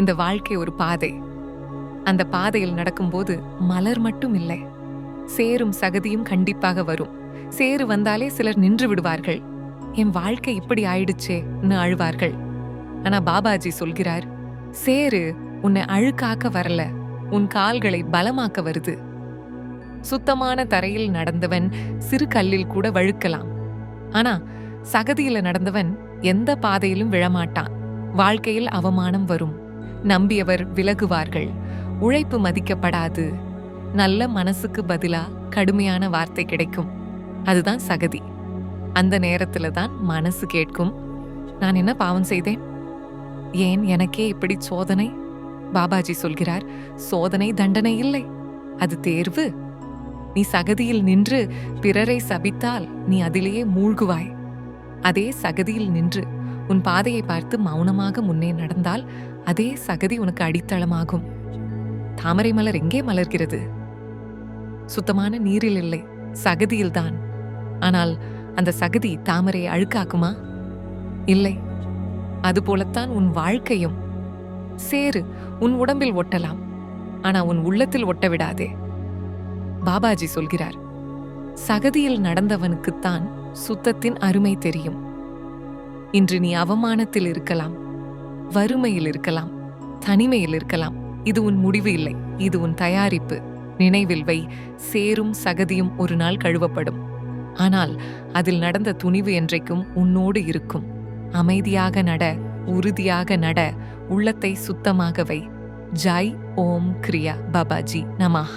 இந்த வாழ்க்கை ஒரு பாதை. அந்த பாதையில் நடக்கும்போது மலர் மட்டும் இல்லை. சேரும் சகதியும் கண்டிப்பாக வரும். சேரு வந்தாலே சிலர் நின்று விடுவார்கள். என் வாழ்க்கை இப்படி ஆயிடுச்சேன்னு அழுவார்கள். ஆனா பாபாஜி சொல்கிறார் சேரு உன்னை அழுக்காக்க வரல. உன் கால்களை பலமாக்க வருது. சுத்தமான தரையில் நடந்தவன் சிறு கல்லில் கூட வழுக்கலாம். ஆனா சகதியில நடந்தவன் எந்த பாதையிலும் விழமாட்டான். வாழ்க்கையில் அவமானம் வரும். நம்பியவர் விலகுவார்கள். உழைப்பு மதிக்கப்படாது. நல்ல மனசுக்கு பதிலா கடுமையான வார்த்தை கிடைக்கும். அதுதான் சகதி. அந்த நேரத்துல தான் மனசு கேட்கும். நான் என்ன பாவம் செய்தேன்? ஏன் எனக்கே இப்படி சோதனை? பாபாஜி சொல்கிறார் சோதனை தண்டனை இல்லை. அது தேர்வு. நீ சகதியில் நின்று பிறரை சபித்தால் நீ அதிலேயே மூழ்குவாய். அதே சகதியில் நின்று உன் பாதையை பார்த்து மௌனமாக முன்னே நடந்தால் அதே சகதி உனக்கு அடித்தளமாகும். தாமரை மலர் எங்கே மலர்கிறது? சுத்தமான நீரில் இல்லை சகதியில்தான் ஆனால் அந்த சகதி தாமரை அழுக்காக்குமா? இல்லை. அதுபோலத்தான் உன் வாழ்க்கையும். சேரு உன் உடம்பில் ஒட்டலாம் ஆனா உன் உள்ளத்தில் ஒட்ட விடாதே. பாபாஜி சொல்கிறார் சகதியில் நடந்தவனுக்குத்தான் சுத்தத்தின் அருமை தெரியும். இன்று நீ அவமானத்தில் இருக்கலாம் வறுமையில் இருக்கலாம் தனிமையில் இருக்கலாம். இது உன் முடிவு இல்லை இது உன் தயாரிப்பு. நினைவில் வை சேரும் சகதியும் ஒரு நாள் கழுவப்படும். ஆனால் அதில் நடந்த துணிவு என்றைக்கும் உன்னோடு இருக்கும். அமைதியாக நட உறுதியாக நட உள்ளத்தை சுத்தமாக வை. ஜாய் ஓம் கிரியா பாபாஜி நமாஹ்.